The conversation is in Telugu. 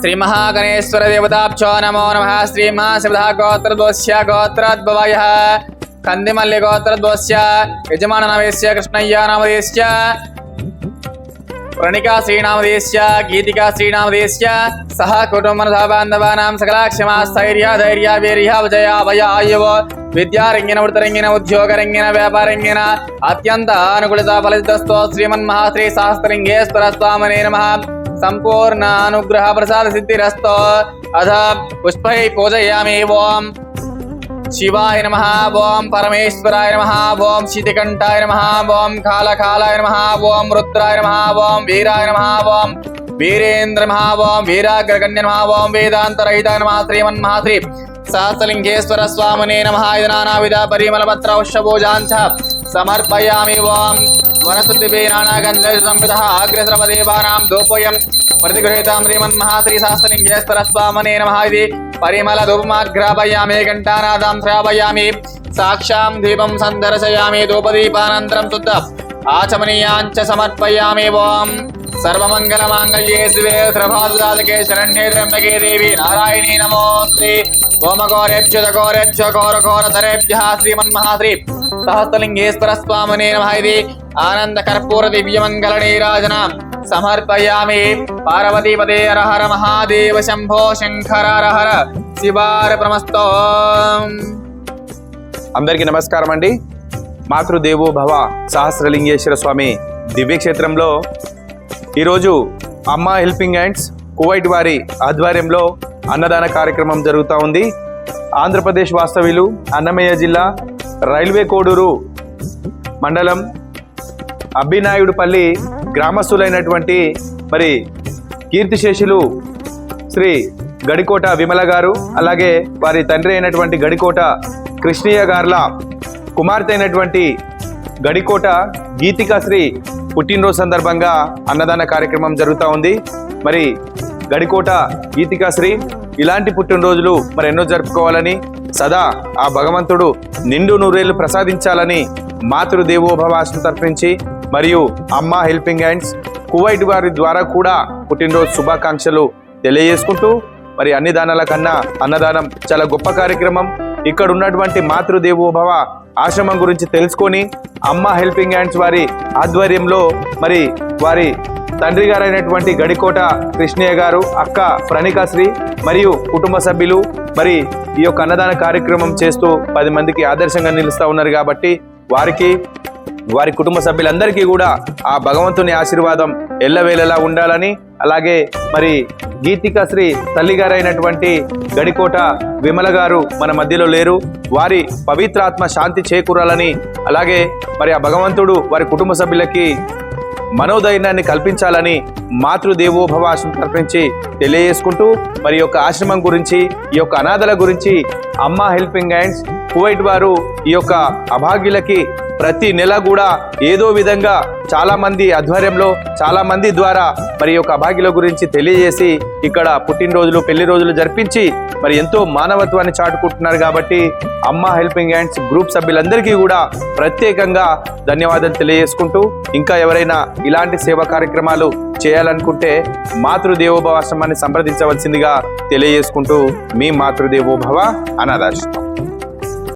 श्री महागणेश्वर देवताभ्य नमो नम। श्री महाशिवधा गोत्र गोत्राद्भवयः कन्दिमल्लि गोत्रद्वस्य यजमाननामदेस्य कृष्णय्या नामदेस्य प्रणिका श्रीनामदेस्य गीतिका श्रीनामदेस्य सह कुटुम्बनधा बान्धवानां सकलाक्षमास्थैर्य धैर्यावीर्यावजयाभयायव विद्यारङ्गिन, वृत्तरङ्गिन, उद्योगरङ्गिन, व्यापारङ्गिन। अत्यन्त अनुकूलिता फलितस्तो महाश्री श्रीशास्त्रलिङ्गेश्वर स्वामने नमः। అత్యంత సంపూర్ణ అనుగ్రహ ప్రసాద సిద్ధిరస్తో అథ పుష్పై పూజయామి ఓం శివాయ నమ ఓం పరమేశ్వరాయ నమ ఓం శితికంఠాయ నమ ఓం కాళకాలాయ నమ ఓం రుద్రాయ నమ ఓం వీరాయ నమ ఓం వీరేంద్ర నమ వీరాగ్రగణ్య నమ వేదాంతరహిత వేదాంతరహితాయ నమ శ్రీమన్మహాశ్రీ సహస్రలింగేశ్వర స్వామినే నమ ఇది నానావిధ పరిమళపత్ర ఉషభోజాంచ సమర్పయామి ఓం वनस्पतिवीराणागन्धसंविधः अग्रस्रवदेवानां दोपोऽयं प्रतिगृहीतां श्रीमन्महात्रिशास्त्रलिङ्गेश्वरस्वामने नमः इति परिमलधूपमाघ्रापयामि घण्टानादां श्रावयामि साक्षां दीपं सन्दर्शयामि धूपदीपानन्तरं तुत आचमनीयाञ्च समर्पयामि वां सर्वमङ्गलमाङ्गल्ये शिवे श्रभादुदातके शरण्ये त्र्यम्बके देवी नारायणी नमोऽस्ति ओमघोरेभ्युतघोरेभ्यो घोरघोरतरेभ्यः श्रीमन्महात्रि సహస్రలింగేశ్వర స్వామినే నమ ఇది. ఆనంద కర్పూర దివ్యమంగళ నీరాజన సమర్పయామి. పార్వతీపదే అరహర మహాదేవ శంభో శంకర హర శివార ప్రమస్తో అందరికీ నమస్కారం అండి. మాతృదేవో భవ సహస్రలింగేశ్వర స్వామి దివ్యక్షేత్రంలో ఈరోజు అమ్మ హెల్పింగ్ హ్యాండ్స్ కువైట్ వారి ఆధ్వర్యంలో అన్నదాన కార్యక్రమం జరుగుతూ ఉంది. ఆంధ్రప్రదేశ్ వాస్తవ్యులు అన్నమయ్య జిల్లా రైల్వే కోడూరు మండలం అబ్బినాయుడుపల్లి గ్రామస్తులైనటువంటి మరి కీర్తిశేషులు శ్రీ గడికోట విమల గారు అలాగే వారి తండ్రి అయినటువంటి గడికోట కృష్ణయ్య గార్ల కుమార్తె అయినటువంటి గడికోట గీతికా శ్రీ పుట్టినరోజు సందర్భంగా అన్నదాన కార్యక్రమం జరుగుతూ ఉంది. మరి గడికోట గీతికా శ్రీ ఇలాంటి పుట్టినరోజులు మరి ఎన్నో జరుపుకోవాలని సదా ఆ భగవంతుడు నిండు నూరేళ్ళు ప్రసాదించాలని మాతృదేవోభవాసం తర్పించి మరియు అమ్మ హెల్పింగ్ హ్యాండ్స్ కువైట్ వారి ద్వారా కూడా పుట్టినరోజు శుభాకాంక్షలు తెలియజేసుకుంటూ మరి అన్ని దానాల కన్నా అన్నదానం చాలా గొప్ప కార్యక్రమం. ఇక్కడ ఉన్నటువంటి మాతృదేవోభవ ఆశ్రమం గురించి తెలుసుకొని అమ్మ హెల్పింగ్ హ్యాండ్స్ వారి ఆధ్వర్యంలో మరి వారి తండ్రి గారైనటువంటి గడికోట కృష్ణయ్య గారు అక్క ప్రణికాశ్రీ మరియు కుటుంబ సభ్యులు మరి ఈ యొక్క అన్నదాన కార్యక్రమం చేస్తూ పది మందికి ఆదర్శంగా నిలుస్తూ ఉన్నారు కాబట్టి వారికి వారి కుటుంబ సభ్యులందరికీ కూడా ఆ భగవంతుని ఆశీర్వాదం ఎల్లవేళలా ఉండాలని అలాగే మరి గీతికాశ్రీ తల్లిగారైనటువంటి గడికోట విమల గారు మన మధ్యలో లేరు. వారి పవిత్రాత్మ శాంతి చేకూరాలని అలాగే మరి ఆ భగవంతుడు వారి కుటుంబ సభ్యులకి మనోధైర్యాన్ని కల్పించాలని మాతృదేవోభవ తర్పించి తెలియజేసుకుంటూ మరి యొక్క ఆశ్రమం గురించి ఈ యొక్క అనాథల గురించి అమ్మ హెల్పింగ్ హ్యాండ్స్ కువైట్ వారు ఈ యొక్క అభాగ్యులకి ప్రతి నెల కూడా ఏదో విధంగా చాలా మంది ఆధ్వర్యంలో చాలా మంది ద్వారా మరి యొక్క అభాగ్యుల గురించి తెలియజేసి ఇక్కడ పుట్టినరోజులు పెళ్ళి రోజులు జరిపించి మరి ఎంతో మానవత్వాన్ని చాటుకుంటున్నారు కాబట్టి అమ్మ హెల్పింగ్ హ్యాండ్స్ గ్రూప్ సభ్యులందరికీ కూడా ప్రత్యేకంగా ధన్యవాదాలు తెలియజేసుకుంటూ ఇంకా ఎవరైనా ఇలాంటి సేవా కార్యక్రమాలు చేయాలనుకుంటే మాతృదేవోభవ ఆశ్రమాన్ని సంప్రదించవలసిందిగా తెలియజేసుకుంటూ మీ మాతృదేవోభవ అనాథాశ్రమం.